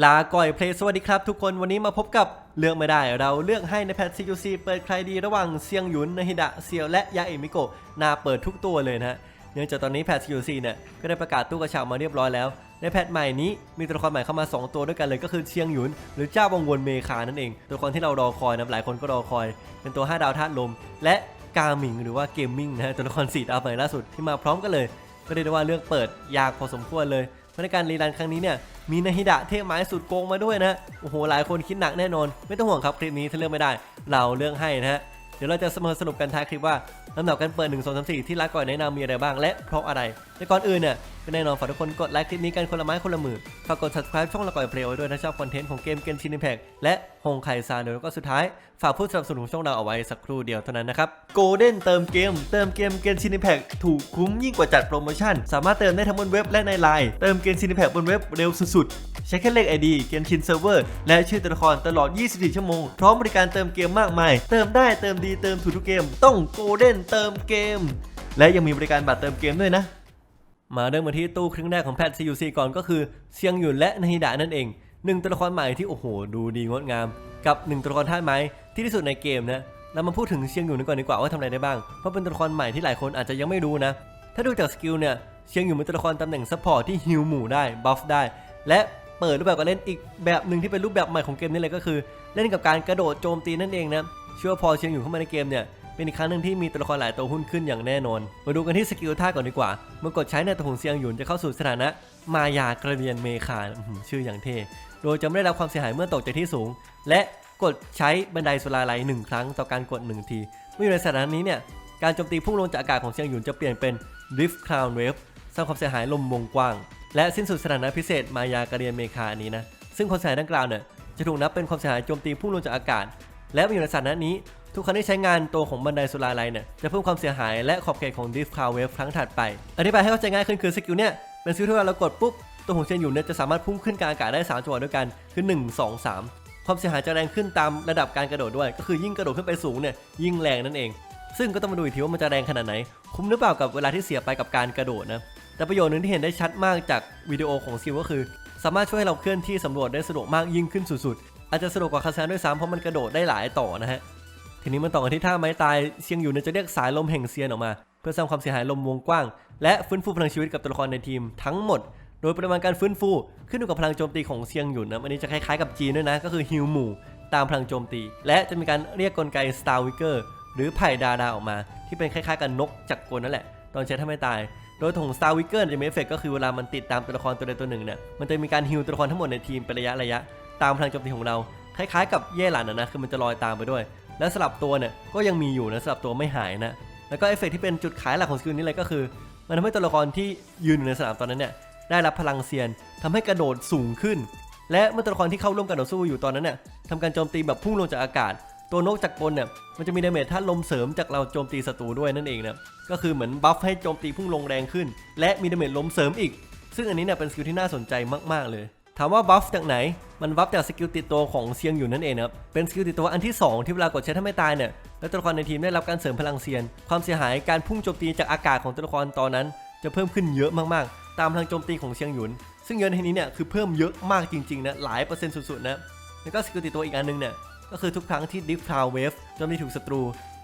ลาก่อยเพลย์สวัสดีครับทุกคนวันนี้มาพบกับเลือกไม่ได้ เราเลือกให้ในแพท CQC เปิดใครดีระหว่างเซียงหยุนนาฮิดะเซียวและยาเอมิโกะนาเปิดทุกตัวเลยนะฮะเนื่องจากตอนนี้แพท CQC เนี่ยก็ได้ประกาศตู้กระชามาเรียบร้อยแล้ว ในแพทใหม่นี้มีตัวละครใหม่เข้ามา 2 ตัวด้วยกันเลยก็คือเชียงหยุน หรือเจ้าวังวนเมคานั่นเอง ตัวละครที่เรารอคอยนะหลายคนก็รอคอย เป็นตัว5ดาวธาตุลม และกาหมิงหรือว่าเกมมิ่งนะฮะตัวละคร4ดาวใหม่ล่าสุดที่มาพร้อมกันเลยก็เรียกได้ว่าเลือกเปิดยากพอสมควรเลย เพราะในการรีรันครั้งนี้เนี่ยมีนาฮิดะเทพไม้สุดโกงมาด้วยนะโอ้โหหลายคนคิดหนักแน่นอน ไม่ต้องห่วงครับคลิปนี้ถ้าเลือกไม่ได้ เราเลือกให้นะฮะ ดี๋ยวเราจะมาสรุปกันท้ายคลิปว่าลำดับการเปิด 1 2 3 4 ที่รักก่อนแนะนำมีอะไรบ้างและเพราะอะไรแต่ก่อนอื่นเนี่ยก็แน่นอนฝากทุกคนกดไลค์คลิปนี้กันคนละไม้คนละมือฝากกด subscribe ช่องละก่อยเพลย์ไว้ด้วยถ้าชอบคอนเทนต์ของเกมเกมชินิแพกและฮงไคซานเดี๋ยวแล้วก็สุดท้าย ฝากผู้สนับสนุนช่องเราเอาไว้สักครู่เดียวเท่านั้นนะครับโกลเด้นเติมเกม เติมเกมเกมชินิแพกถูกคุ้มยิ่งกว่าจัดโปรโมชั่น สามารถเติมได้ทั้งบนเว็บและในไลน์เติมเกมชินิแพกบนเว็บเร็วสุดๆ ใช้แค่เลข ID เกมชินเซิร์ฟเวอร์และชื่อตัวละครตลอด 24 ชั่วโมง พร้อมบริการเติมเกมมากมาย เติมได้เติมดีเติมถูกทุกเกม ต้องโกลเด้นเติมเกม และยังมีบริการบัตรเติมเกมด้วยนะ มาเริ่มมาที่ตู้ครึ่งแรกของแพท CUC ก่อนก็คือเซียงหยุนและนาฮิดะนั่นเองหนึ่งตัวละครใหม่ที่โอ้โห ดูดีงดงาม กับหนึ่งตัวละครท่าไม้ที่ที่สุดในเกมนะเรามาพูดถึงเซียงหยุนกันก่อนดีกว่าว่าทำอะไรได้บ้าง เพราะเป็นตัวละครใหม่ที่หลายคนอาจจะยังไม่รู้นะ ถ้าดูจากสกิลเนี่ยเซียงหยุนเป็นตัวละครตำแหน่งซัพพอร์ตที่ฮิลหมู่ได้ บัฟได้ และ เปิดรูปแบบการเล่นอีกแบบหนึ่งที่เป็นรูปแบบใหม่ของเกมนี้เลยก็คือ เล่นกับการกระโดดโจมตีนั่นเองนะเชื่อว่าพอเชียงอยู่เข้ามาในเกมเนี่ยเป็นอีกครั้งหนึ่งที่มีตัวละครหลายตัวหุ้นขึ้นอย่างแน่นอน มาดูกันที่สกิลท่าก่อนดีกว่า เมื่อกดใช้ในตัวของเซียงหยุนจะเข้าสู่สถานะ มายากระเรียนเมคาชื่ออย่างเท่ โดยจะไม่ได้รับความเสียหายเมื่อตกจากที่สูง และกดใช้บันไดสุราไลหนึ่งครั้งต่อการกดหนึ่งที เมื่ออยู่ในสถานะนี้เนี่ย การโจมตีพุ่งลงจากอากาศของเซียงหยุนจะเปลี่ยนเป็น Drift Crown Wave สร้างความเสียหายลมวงกว้าง และสิ้นสุดสถานะพิเศษมายากรเรียนเมคาอันนี้นะ ซึ่งความเสียหายดังกล่าวเนี่ยจะถูกนับเป็นความเสียหายโจมตีพุ่งลงจากอากาศ และเมื่อยู่ในสถานะนี้ ทุกครั้งที่ใช้งานตัวของบันไดสุราไลเนี่ยจะเพิ่มความเสียหายและขอบเขตของ Drift Crown Wave ครั้งถัดไป อธิบายให้เข้าใจง่ายขึ้นคือสกิลเนี่ยเป็นสกิลที่เวลาเรากดปุ๊บตัวของเซียนหยุนเนี่ยจะสามารถพุ่งขึ้นกลางอากาศได้3จังหวะด้วยกันคือ 1 2 3 ความเสียหายจะแรงขึ้นตามระดับการกระโดดด้วย ก็คือยิ่งกระโดดขึ้นไปสูงเนี่ยยิ่งแรงนั่นเอง ซึ่งก็ต้องมาดูอีกทีว่ามันจะแรงขนาดไหน คุ้มหรือเปล่ากับเวลาที่เสียไปกับการกระโดดนะ แต่ประโยชน์หนึ่งที่เห็นได้ชัดมากจากวิดีโอของซิลก็คือ สามารถช่วยให้เราเคลื่อนที่สำรวจได้สะดวกมากยิ่งขึ้นสุดๆ อาจจะสะดวกกว่าคาซานด้วยซ้ำเพราะมันกระโดดได้หลายต่อนะฮะ ทีนี้มันต่อกันที่ท่าไม้ตายเซียงอยู่เนี่ยจะเรียกสายลมแห่งเซียนออกมา เพื่อสร้างความเสียหายลมวงกว้าง และฟื้นฟูพลังชีวิตกับตัวละครในทีมทั้งหมด โดยปริมาณการฟื้นฟูขึ้นอยู่กับพลังโจมตีของเซียงหยุนนะอันนี้จะคล้ายๆกับจีนด้วยนะก็คือฮิวหมู่ตามพลังโจมตี และจะมีการเรียกกลไก Star Wicker หรือไผ่ดาดาออกมา ที่เป็นคล้ายๆกับนกจักรกลนั่นแหละ ตอนใช้ถ้าไม่ตาย โดยถง Star Wicker จะมีเอฟเฟกก็คือเวลามันติดตามตัวละครตัวใดตัวหนึ่งเนี่ยมันจะมีการฮิวตัวละครทั้งหมดในทีมเป็นระยะระยะตามพลังโจมตีของเราคล้ายๆ กับเย่หลันนะนะคือมันจะลอยตามไปด้วย และสลับตัวเนี่ยก็ยังมีอยู่นะสลับตัวไม่หายนะแล้วก็เอฟเฟกที่เป็นจุดขายหลักของสกิลนี้เลยก็คือ มันทำให้ตัวละครที่ยืนอยู่ในสนามตอนนั้นเนี่ยได้รับพลังเซียนทำให้กระโดดสูงขึ้น และเมื่อตัวละครที่เข้าร่วมการต่อสู้อยู่ตอนนั้นเนี่ยทำการโจมตีแบบพุ่งลงจากอากาศ ตัวนกจักรกลเนี่ยมันจะมีดาเมจธาลมเสริมจากเราโจมตีศัตรูด้วยนั่นเองนะก็คือเหมือนบัฟให้โจมตีพุ่งลงแรงขึ้น และมีดาเมจลมเสริมอีก ซึ่งอันนี้เนี่ยเป็นสกิลที่น่าสนใจมากๆเลยถามว่าบัฟจากไหน มันบัฟจากสกิลติดตัวของเซียงอยู่นั่นเองครับ เป็นสกิลติดตัวอันที่ 2 ที่เวลากดใช้ถ้าไม่ตายเนี่ย แล้วตัวละครในทีมได้รับการเสริมพลังเซียน ความเสียหายการพุ่งโจมตีจากอากาศของตัวละครตอนนั้น จะเพิ่มขึ้นเยอะมากๆ ตามพลังโจมตีของเซียงหยุน ซึ่งเยอะในที่นี้เนี่ยคือเพิ่มเยอะมากจริงๆนะ หลายเปอร์เซ็นต์สุดๆนะ แล้วก็สกิลติดตัวอีกอันนึงเนี่ย ก็คือทุกครั้งที่ดิฟทาวเวฟโจมตีถูกศัตรู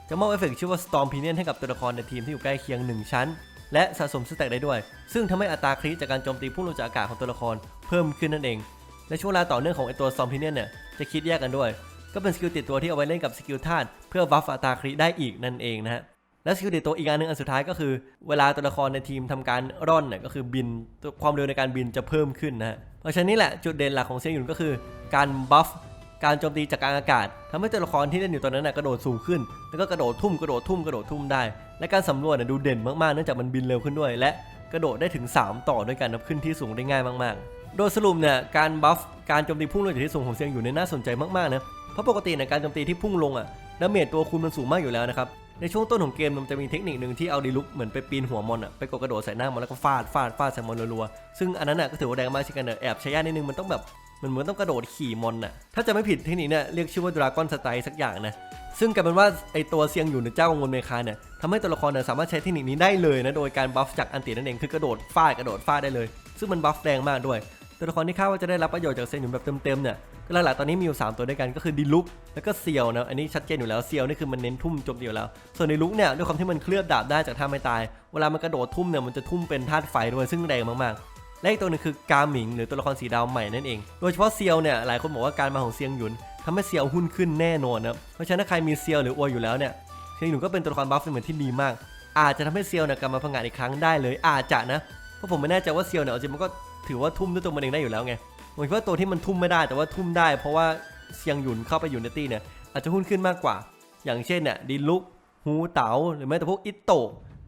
จะมอบเอฟเฟกต์ชื่อว่า Storm Pinion ให้กับตัวละครในทีมที่อยู่ใกล้เคียง 1 ชั้น และสะสมสแต็กได้ด้วย ซึ่งทำให้อัตราคริจากการโจมตีพุ่งลงจากอากาศของตัวละครเพิ่มขึ้นนั่นเอง และช่วงเวลาต่อเนื่องของไอตัว Storm Pinion เนี่ยจะคิดแยกกันด้วย ก็เป็นสกิลติดตัวที่เอาไว้เล่นกับสกิลธาตุเพื่อบัฟอัตราคริได้อีกนั่นเองนะฮะและสกิลติดตัวอีกอันหนึ่งอันสุดท้ายก็คือ เวลาตัวละครในทีมทำการร่อนเนี่ยก็คือบินความเร็วในการบินจะเพิ่มขึ้นนะฮะเพราะฉะนั้นนี่แหละจุดเด่นหลักของเซียงหยุนก็คือ การบัฟ การโจมตีจากกลางอากาศทำให้ตัวละครที่เล่นอยู่ตอนนั้นนะกระโดดสูงขึ้น แล้วก็กระโดดทุ่มกระโดดทุ่มกระโดดทุ่มได้ และการสำรวจดูเด่นมากๆเนื่องจากมันบินเร็วขึ้นด้วย และกระโดดได้ถึง 3 ต่อด้วยกันนับขึ้นที่สูงได้ง่ายมากๆ โดยสรุปเนี่ยการบัฟการโจมตีพุ่งลงจากที่สูงของเซียงอยู่เนี่ยน่าสนใจมากๆนะเพราะปกติเนี่ยการโจมตีที่พุ่งลงอะดาเมจตัวคูณมันสูงมากอยู่แล้วนะครับในช่วงต้นของเกมมันจะมีเทคนิคหนึ่งที่เอาดีลุกเหมือนไปปีนหัวมอนอะไปกดกระโดดใส่หน้ามอนแล้วก็ฟาดฟาดฟาดใส่มอนรัวๆซึ่งอันนั้นอะก็ถือว่าแรงมากเช่นกันเนอะแอบใช้ยากนิดนึงมันต้องแบบ มันเหมือนต้องกระโดดขี่มอนอะถ้าจะไม่ผิดเทคนิคเนี่ยเรียกชื่อว่าดราก้อนสไตล์สักอย่างนะ ซึ่งกลายเป็นว่าไอตัวเซียงอยู่ในเจ้าของวนเมคาเนี่ยทำให้ตัวละครเนี่ยสามารถใช้เทคนิคนี้ได้เลยนะ โดยการบัฟจากอันตินั่นเอง คือกระโดดฟาดกระโดดฟาดได้เลย ซึ่งมันบัฟแรงมากด้วย ตัวละครที่คาดว่าจะได้รับประโยชน์จากเซียงหยุนแบบเต็มๆเนี่ย ก็หลักๆตอนนี้มีอยู่ 3 ตัวด้วยกันก็คือดิลุกแล้วก็เซียวนะ อันนี้ชัดเจนอยู่แล้ว เซียวนี่คือมันเน้นทุ่มจมตีอยู่แล้ว ส่วนในลุกเนี่ยด้วยความที่มันเคลือบดาบได้จากท่าไม่ตาย เวลามันกระโดดทุ่มเนี่ยมันจะทุ่มเป็นธาตุไฟด้วยซึ่งแรงมากๆ และอีกตัวหนึ่งคือกาหมิง หรือตัวละครสีดาวใหม่นั่นเอง โดยเฉพาะเซียวเนี่ยหลายคนบอกว่าการมาของเซียงหยุนทำให้เซียวหุ้นขึ้นแน่นอนนะเพราะฉะนั้นถ้าใครมีเซียวหรืออวยอยู่แล้วเนี่ยเซียงหยุนก็เป็นตัวละครบัฟเหมือนที่ดีมาก อาจจะทำให้เซียวเนี่ยกลับมาพังงานอีกครั้งได้เลยอาจจะนะเพราะผมไม่แน่ใจว่าเซียวเนี่ยจริงมันก็ถือว่าทุ่มด้วยตัวมันเองได้อยู่แล้วไงผมคิดว่าตัวที่มันทุ่มไม่ได้แต่ว่าทุ่มได้ เพราะว่าเซียงหยุนเข้าไปอยู่ในตี้เนี่ยอาจจะหุ้นขึ้นมากกว่า อย่างเช่นเนี่ยดินลุกฮูเต๋าหรือแม้แต่พวกอิโต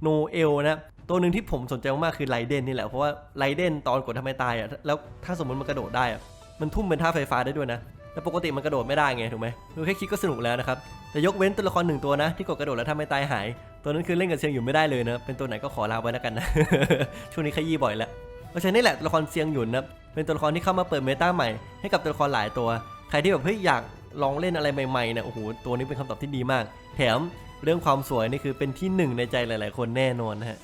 โนเอลนะ ตัวหนึ่งที่ผมสนใจมากคือไรเดนนี่แหละ เพราะว่าไรเดนตอนกดทำให้ตายอะแล้วถ้าสมมติมันกระโดดได้อะมันทุ่มเป็นท่าไฟฟ้าได้ด้วยนะแต่ปกติมันกระโดดไม่ได้ไงถูกไหมดูแค่คิดก็สนุกแล้วนะครับแต่ยกเว้นตัวละครหนึ่งตัวนะ ที่กดกระโดดแล้วทำให้ตายหาย ตัวนั้นคือเล่นกับเซียงหยุนไม่ได้เลยนะเป็นตัวไหนก็ขอลาไว้แล้วกันนะช่วงนี้ขยี้บ่อยแล้วเพราะฉะนั้นนี่แหละตัวละครเซียงหยุนนะเป็นตัวละครที่เข้ามาเปิดเมตาใหม่ให้กับตัวละครหลายตัว ใครที่แบบเฮ้ยอยากลองเล่นอะไรใหม่ๆเนี่ยโอ้โหตัวนี้เป็นคำตอบที่ดีมาก แถมเรื่องความสวยนี่คือเป็นที่หนึ่งในใจหลาย ๆ คนแน่นอนนะฮะ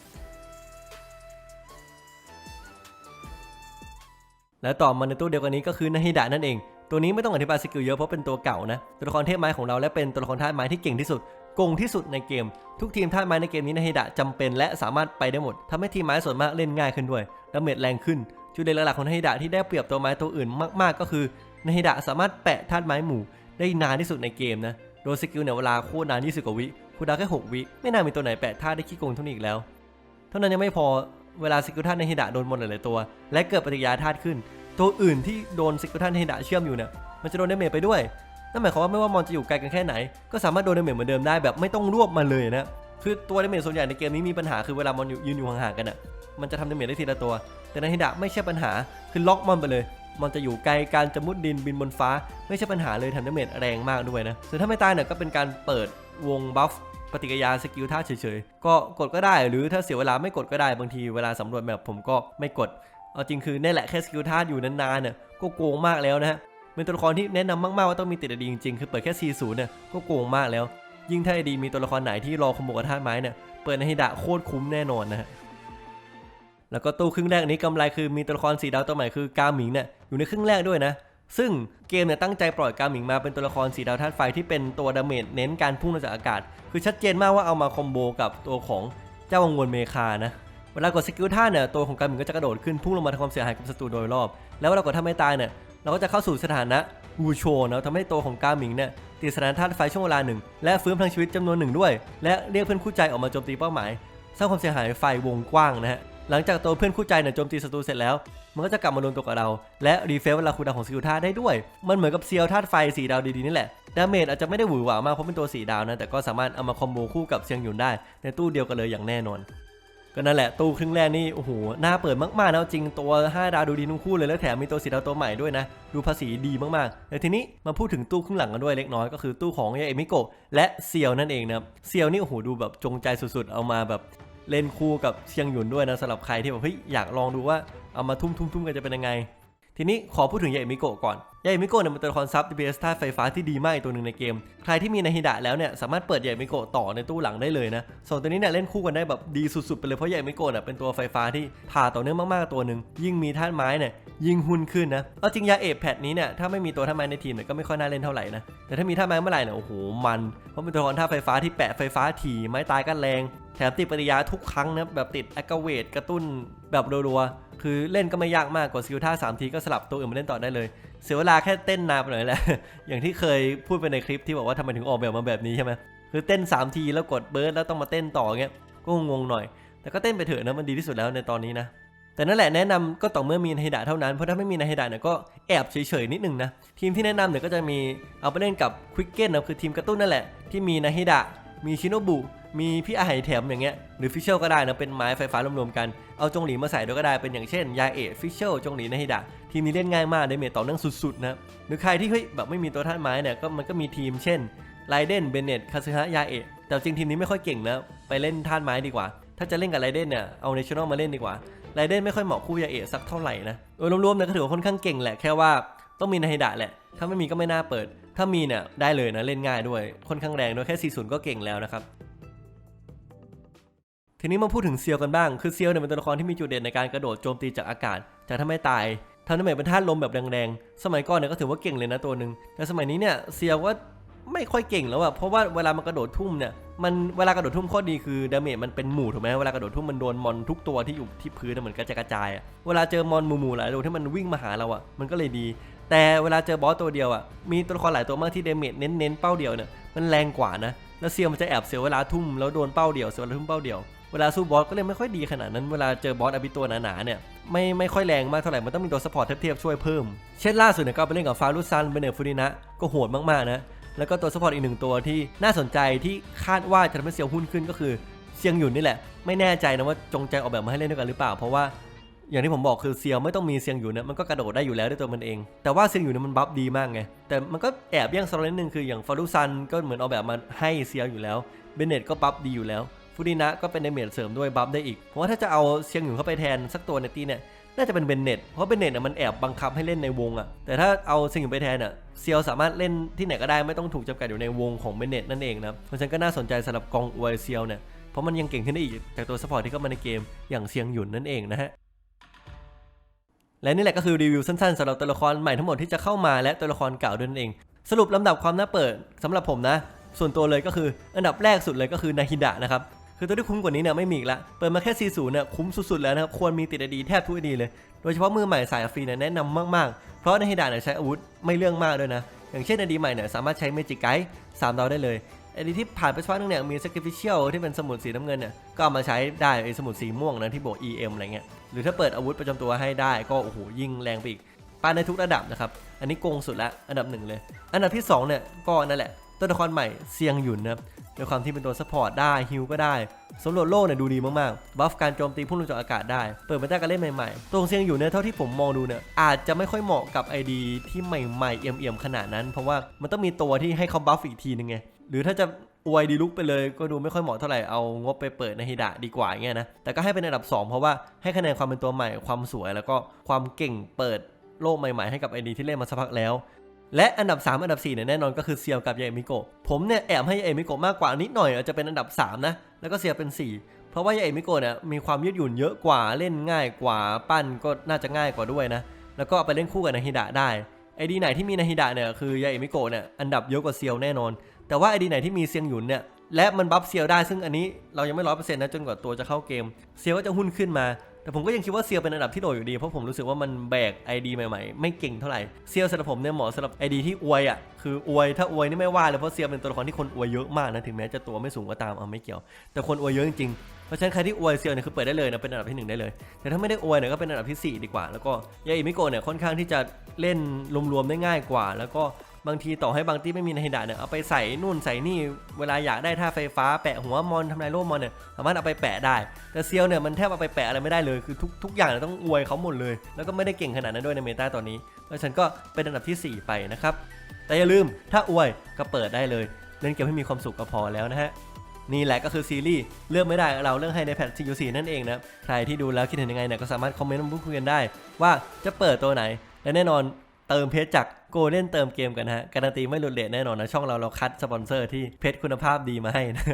และต่อมาในตู้เดียวกันนี้ก็คือนาฮิดะนั่นเอง ตัวนี้ไม่ต้องอธิบายสกิลเยอะเพราะเป็นตัวเก่านะ ตัวละครเทพไม้ของเราและเป็นตัวละครธาตุไม้ที่เก่งที่สุดโกงที่สุดในเกม ทุกทีมธาตุไม้ในเกมนี้นาฮิดะจำเป็นและสามารถไปได้หมดทำให้ทีมไม้ส่วนมากเล่นง่ายขึ้นด้วยดาเมจแรงขึ้น จุดเด่นหลักๆของนาฮิดะที่ได้เปรียบตัวไม้ตัวอื่นมาก ๆ ก็คือนาฮิดะสามารถแปะธาตุไม้หมู่ได้นานที่สุดในเกมนะ โดยสกิลเนี่ยเวลาโคตรนาน20กว่าวิคูดาแค่6วิไม่น่ามีตัวไหนแปะธาตุได้ขี้โกงเท่านี้อีกแล้ว เท่านั้นยังไม่พอ เวลาสกิลธาตุนฮิดะโดนมนต์หลายๆตัว และเกิดปฏิกิริยาธาตุขึ้น ตัวอื่นที่โดนสกิลธาตุนฮิดะเชื่อมอยู่เนี่ยมันจะโดนดเมจไปด้วยนั่นหมายความว่าไม่ว่ามอนจะอยู่ไกลกันแค่ไหน ก็สามารถโดนดเมจเหมือนเดิมได้แบบไม่ต้องรวบมาเลยนะคือตัวดเมจส่วนใหญ่ในเกมนี้มีปัญหาคือเวลามอนอยู่ยืนอยู่ห่างๆกันอะมันจะทำดเมจได้ทีละตัว แต่ในฮิดะไม่ใช่ปัญหาคือล็อกมอนไปเลยมันจะอยู่ไกลการจะมุดดินบินบนฟ้า ไม่ใช่ปัญหาเลยทำดาเมจแรงมากด้วยนะส่วนถ้าไม่ตายเนี่ยก็เป็นการเปิดวงบัฟ ปฏิกิริยาสกิลท่าเฉยๆ ก็กดก็ได้หรือถ้าเสียเวลาไม่กดก็ได้บางทีเวลาสำรวจแบบผมก็ไม่กด เอาจริงคือนี่แหละแค่สกิลท่าอยู่นานๆเนี่ยก็โกงมากแล้วนะฮะเป็นตัวละครที่แนะนำมากๆว่าต้องมีติดอดีจริงๆ คือเปิดแค่ 40เนี่ยก็โกงมากแล้ว ยิ่งถ้าอดีมีตัวละครไหนที่รอคอมโบกธาตุไม้เนี่ยเปิดในฮิดะโคตรคุ้มแน่นอนนะฮะแล้วก็ตู้ครึ่งแรกนี้กำไรคือมีตัวละครสีดาวตัวใหม่คือกาหมิงเนี่ยอยู่ในครึ่งแรกด้วยนะ ซึ่งเกมเนี่ยตั้งใจปล่อยกาหมิงมาเป็นตัวละครสีดาวธาตุไฟที่เป็นตัวดาเมจเน้นการพุ่งลงจากอากาศ คือชัดเจนมากว่าเอามาคอมโบกับตัวของเจ้าวังวนเมคานะเวลากดสกิลท่าเนี่ยตัวของกาหมิงก็จะกระโดดขึ้นพุ่งลงมาทำความเสียหายกับศัตรูโดยรอบ แล้วเวลากดท่าไม่ตายเนี่ยเราก็จะเข้าสู่สถานะวูโชนะทำให้ตัวของกาหมิงเนี่ยติดสถานธาตุไฟช่วงเวลาหนึ่งและฟื้นพลังชีวิตจำนวนหนึ่งด้วย และเรียกเพื่อนคู่ใจออกมาโจมตีเป้าหมายสร้างความเสียหายไฟวงกว้างนะฮะหลังจากตัวเพื่อนคู่ใจเนี่ยโจมตีศัตรูเสร็จแล้ว มันก็จะกลับมารวมตัวกับเรา และรีเฟรชเวลาคูลดาวของสกิลท่าได้ด้วย มันเหมือนกับเซียวธาตุไฟสีดาวดีๆนี่แหละดาเมจอาจจะไม่ได้หวือหวามากเพราะเป็นตัวสีดาวนะแต่ก็สามารถเอามาคอมโบคู่กับเซียงหยุนได้ ในตู้เดียวกันเลยอย่างแน่นอนก็นั่นแหละตู้ครึ่งแรกนี่โอ้โหน่าเปิดมากๆนะจริงตัว 5 ดาวดูดีทั้งคู่เลยแล้วแถมมีตัวสีดาวตัวใหม่ด้วยนะ ดูภาษีดีมากๆแต่ทีนี้มาพูดถึงตู้ครึ่งหลังกันด้วยเล็กน้อยก็คือตู้ของยาเอมิโกะและเซียวนั่นเองนะเซียวนี่โอ้โหดูแบบจงใจสุดๆ เอามาแบบ เล่นคู่กับเชียงหยุนด้วยนะสำหรับใครที่แบบเฮ้ยอยากลองดูว่าเอามาทุ่มๆๆกันจะเป็นยังไง ทีนี้ขอพูดถึงยาเอมิโกะก่อนยาเอมิโกะเนี่ยเป็นตัวละครซับ DPS ธาตุไฟฟ้าที่ดีมากอีกตัวหนึ่งในเกม ใครที่มีนาฮิดะแล้วเนี่ยสามารถเปิดยาเอมิโกะต่อในตู้หลังได้เลยนะสองตัวนี้เนี่ยเล่นคู่กันได้แบบดีสุดๆไปเลยเพราะยาเอมิโกะเนี่ยเป็นตัวไฟฟ้าที่ผ่าต่อเนื่องมากๆตัวหนึ่งยิ่งมีธาตุไม้เนี่ยยิงหุ่นขึ้นนะ เอาจริงยาเอฟแพทนี้เนี่ยถ้าไม่มีตัวธาตุไม้ในทีมเนี่ยก็ไม่ค่อยน่าเล่นเท่าไหร่นะ แต่ถ้ามีธาตุไม้เมื่อไหร่เนี่ยโอ้โหมัน เพราะเป็นตัวละครธาไฟฟ้าที่แปะไฟฟ้าถีไม้ตายก็แรง แถมติดปฏิยาทุกครั้งนะแบบติดแอคเวทกระตุ้นแบบรัวๆ คือเล่นก็ไม่ยากมากกดสกิลท่าสามทีก็สลับตัวอื่นมาเล่นต่อได้เลย เสียเวลาแค่เต้นนานไปหน่อยแหละ อย่างที่เคยพูดไปในคลิปที่บอกว่าทำไมถึงออกแบบมาแบบนี้ใช่ไหมคือเต้น 3 ทีแล้วกดเบิร์ดแล้วต้องมาเต้นต่อเงี้ย ก็งงหน่อย แต่ก็เต้นไปเถอะนะมันดีที่สุดแล้วในตอนนี้นะ แต่นั่นแหละแนะนำก็ต่อเมื่อมีนาฮิดะเท่านั้น เพราะถ้าไม่มีนาฮิดะเนี่ยก็แอบเฉยๆนิดนึงนะ ทีมที่แนะนำเนี่ยก็จะมีเอาไปเล่นกับควิกเก้นนะคือทีมกระตุ้นนั่นแหละที่มีนาฮิดะมีชิโนบุ มีพี่อาไหแถมอย่างเงี้ยหรือฟิชเชลก็ได้นะเป็นไม้ไฟฟ้ารวมๆกันเอาจงหลีมาใส่ด้วยก็ได้เป็นอย่างเช่นยาเอะฟิชเชลจงหลีนาฮิดะทีมนี้เล่นง่ายมากได้เมจต่อเนื่องสุดๆนะหรือใครที่เฮ้ยแบบไม่มีตัวท่านไม้เนี่ยก็มันก็มีทีมเช่นไรเดนเบเนตคาซึฮะยาเอะแต่จริงทีมนี้ไม่ค่อยเก่งนะไปเล่นท่านไม้ดีกว่า ถ้าจะเล่นกับไรเดนเนี่ยเอาเนชั่นอลมาเล่นดีกว่าไรเดนไม่ค่อยเหมาะคู่ยาเอะสักเท่าไหร่นะโดยรวมๆเนี่ยก็ถือว่าค่อนข้างเก่งแหละแค่ว่าต้องมีนาฮิดะแหละ ถ้าไม่มีก็ไม่น่าเปิด ถ้ามีเนี่ยได้เลยนะเล่นง่ายด้วยค่อนข้างแรงด้วยแค่ 40 ก็เก่งแล้วนะครับ ทีนี้มาพูดถึงเซียวกันบ้าง คือเซียวเนี่ยเป็นตัวละครที่มีจุดเด่นในการกระโดดโจมตีจากอากาศ แต่ถ้าไม่ตายทำดาเมจเป็นธาลมแบบแรงๆ สมัยก่อนเนี่ยก็ถือว่าเก่งเลยนะตัวหนึ่ง แต่สมัยนี้เนี่ยเซียวว่าไม่ค่อยเก่งแล้วอะเพราะว่าเวลามันกระโดดทุ่มเนี่ย มันเวลากระโดดทุ่มข้อดีคือดาเมจมันเป็นหมู่ถูกไหมเวลากระโดดทุ่มมันโดนมอนทุกตัวที่อยู่ที่พื้นนะเหมือนกระจายกระจายเวลาเจอมอนหมู่ๆหลายตัวที่มันวิ่งมาหาเราอะมันก็เลยดี แต่เวลาเจอบอสตัวเดียวอะมีตัวละครหลายตัวมากที่เดเมจเน้นๆเป้าเดียวเนี่ยมันแรงกว่านะ แล้วเซียวมันจะแอบเสียเวลาทุ่มแล้วโดนเป้าเดียวเสียเวลาทุ่มเป้าเดียว วลาสู้บอสก็เลยไม่ค่อยดีขนาดนั้นเวลาเจอบอสอภิตัวหนาๆเนี่ยไม่ไม่ค่อยแรงมากเท่าไหร่มันต้องมีตัวสปอร์ตเทียบๆช่วยเพิ่ม เช่นล่าสุดเนี่ยก็ไปเล่นกับฟารุซันเบเนฟูดินะก็โหดมากๆนะแล้วก็ตัวสปอร์ตอีกหนึ่งตัวที่น่าสนใจที่คาดว่าจะทำให้เซียวหุ้นขึ้นก็คือเซียงหยุนนี่แหละ ไม่แน่ใจนะว่าจงใจออกแบบมาให้เล่นด้วยกันหรือเปล่า เพราะว่าอย่างที่ผมบอกคือเซียวไม่ต้องมีเซียงอยู่เนี่ยมันก็กระโดดได้อยู่แล้วด้วยตัวมันเอง แต่ว่าเซียงอยู่เนี่ยมันบัฟดีมากไงแต่มันก็แอบแย่งสโลนิดนึงคืออย่างฟารุซันก็เหมือนเอาแบบมาให้เซียวอยู่แล้วเบเนตก็บัฟดีอยู่แล้ว ฟูดินะก็เป็นในเมจเสริมด้วยบัฟได้อีก เพราะว่าถ้าจะเอาเซียงอยู่เข้าไปแทนสักตัวในตีเนี่ยน่าจะเป็นเบนเน็ตเพราะเบนเน็ตน่ะมันแอบบังคับให้เล่นในวงอะแต่ถ้าเอาเซียงอยู่ไปแทนอะเซียวสามารถเล่นที่ไหนก็ได้ไม่ต้องถูกจำกัดอยู่ในวงของเบนเน็ตนั่นเองนะเพราะฉะนั้นก็น่าสนใจสำหรับกองอวยเซียวเนี่ยเพราะมันยังเก่งขึ้นได้อีกจากตัวซัพพอร์ตที่เข้ามาในเกมอย่างเซียงหยุนนั่นเองนะฮะและนี่แหละก็คือรีวิวสั้นๆสำหรับตัวละครใหม่ทั้งหมดที่จะเข้ามาและตัวละครเก่าด้วยนั่นเอง สรุปลำดับความน่าเปิดสำหรับผมนะ ส่วนตัวเลยก็คืออันดับแรกสุดเลยก็คือนาฮิดะนะครับ คือตัวที่คุ้มกว่านี้เนี่ยไม่มีอีกละเปิดมาแค่ 40เนี่ยคุ้มสุดๆแล้วนะครับควรมีติดอดีแทบทุกอดีเลย โดยเฉพาะมือใหม่สายฟรีเนี่ยแนะนำมากๆ เพราะในาฮิดะเนี่ยใช้อาวุธไม่เรื่องมากด้วยนะ อย่างเช่นอดีใหม่เนี่ยสามารถใช้เมจิกไกด์สามดาวได้เลยไอ้ดีที่ผ่านไปสักพักนึงเนี่ยมี sacrificial ที่เป็นสมุดสีน้ำเงินเนี่ยก็เอามาใช้ได้ไอ้สมุดสีม่วงนะที่บวก EM อะไรเงี้ยหรือถ้าเปิดอาวุธประจำตัวให้ได้ก็โอ้โหยิ่งแรงไปอีกปานในทุกระดับนะครับอันนี้โกงสุดละอันดับหนึ่งเลย อันดับที่สองเนี่ยก็นั่นแหละตัวละครใหม่เซียงหยุนนะ ด้วยความที่เป็นตัวซัพพอร์ตได้ฮิลก็ได้สำรวจโลกเนี่ยดูดีมากๆ บัฟการโจมตีพุ่งลงจากอากาศได้ เปิดมาได้การเล่นใหม่ๆ ตัวของเซียงหยุนเนี่ยเท่าที่ผมมองดูเนี่ยอาจจะไม่ค่อยเหมาะกับ ID ที่ใหม่ๆ เอี่ยมๆ ขนาดนั้น เพราะว่ามันต้องมีตัวที่ให้เขาบัฟอีกทีนึงไง หรือถ้าจะอวยดีลุกไปเลยก็ดูไม่ค่อยเหมาะเท่าไหร่ เอางบไปเปิดในฮิดะดีกว่างเงี้ยนะ แต่ก็ให้เป็นอันดับ 2 เพราะว่าให้คะแนนความเป็นตัวใหม่ ความสวย แล้วก็ความเก่งเปิดโลกใหม่ๆ ให้กับไอดีที่เล่นมาสักพักแล้ว และอันดับ 3 อันดับ4เนี่ยแน่นอนก็คือเซียวกับยาเอมิโกะผมเนี่ยแอบให้ยาเอมิโกะมากกว่านิดหน่อยอาจจะเป็นอันดับ 3 นะ แล้วก็เซียวเป็น 4 เพราะว่ายาเอมิโกะเนี่ยมีความยืดหยุ่นเยอะกว่าเล่นง่ายกว่าปั้นก็น่าจะง่ายกว่าด้วยนะ แล้วก็ไปเล่นคู่กับนาฮิดะได้ไอดีไหนที่มีนาฮิดะเนี่ยคือยาเอมิโกะเนี่ยอันดับเยอะกว่าเซียวแน่นอน แต่ว่าไอดีไหนที่มีเซียงหยุนเนี่ยและมันบัฟเซียวได้ซึ่งอันนี้เรายังไม่ร้อยเปอร์เซ็นต์นะจนกว่าตัวจะเข้าเกม เซียวก็จะหุ้นขึ้นมา แต่ผมก็ยังคิดว่าเซียวเป็นอันดับที่โดดอยู่ดี เพราะผมรู้สึกว่ามันแบก ID ใหม่ๆ ไม่เก่งเท่าไหร่ เซียวสำหรับผมเนี่ยเหมาะสำหรับ ID ที่อวยอะคืออวยถ้าอวยนี่ไม่ว่าเลยเพราะเซียวเป็นตัวละครที่คนอวยเยอะมากนะถึงแม้จะตัวไม่สูงก็ตามเอาไม่เกี่ยว แต่คนอวยเยอะจริงๆเพราะฉะนั้นใครที่อวยเซียวเนี่ยคือเปิดได้เลยนะเป็นอันดับที่หนึ่งได้เลย แต่ถ้าไม่ได้อวยเนี่ยก็เป็นอันดับที่สี่ดีกว่า แล้วก็ยาอิมิโกะเนี่ยค่อนข้างที่จะเล่นรวมๆได้ง่ายกว่า แล้วก็ บางทีต่อให้บางที่ไม่มีในฮิดะเนี่ยเอาไปใส่นู่นใส่นี่เวลาอยากได้ท่าไฟฟ้าแปะหัวมอนทำลายโล่มอนเนี่ยสามารถเอาไปแปะได้ แต่เซียวเนี่ยมันแทบเอาไปแปะอะไรไม่ได้เลยคือทุกทุกอย่างเนี่ยต้องอวยเขาหมดเลย แล้วก็ไม่ได้เก่งขนาดนั้นด้วยในเมตาตอนนี้เพราะฉันก็เป็นอันดับที่ 4 ไปนะครับแต่อย่าลืมถ้าอวยก็เปิดได้เลยเล่นเกมให้มีความสุขก็พอแล้วนะฮะนี่แหละก็คือซีรีส์เลือกไม่ได้เราเลือกให้ในแพทซีซีนั่นเองนะใครที่ดูแล้วคิดเห็นยังไงเนี่ยก็สามารถคอมเมนต์มาพูดคุยกันได้ ว่าจะเปิดตัวไหนและแน่นอนเติมเพชรจาก โกเด้นเติมเกมกันนะฮะ การันตีไม่หลุดเลทแน่นอนนะ ช่องเราเราคัดสปอนเซอร์ที่เพชรคุณภาพดีมาให้นะ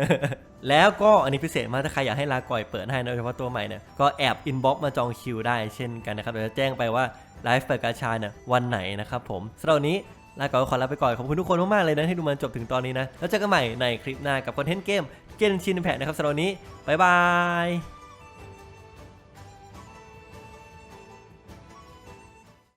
แล้วก็อันนี้พิเศษมากถ้าใครอยากให้ลาก่อยเปิดให้นะโดยเฉพาะตัวใหม่เนี่ยก็แอบอินบ็อกมาจองคิวได้เช่นกันนะครับเดี๋ยวจะแจ้งไปว่าไลฟ์เปิดกาชาเนี่ยวันไหนนะครับผมสำหรับนี้ลาก่อนขอลาไปก่อนขอบคุณทุกคนมากๆเลยนะที่ดูมันจบถึงตอนนี้นะแล้วเจอกันใหม่ในคลิปหน้ากับคอนเทนต์เกมเกมชินแพดนะครับสำหรับวันนี้บ๊ายบาย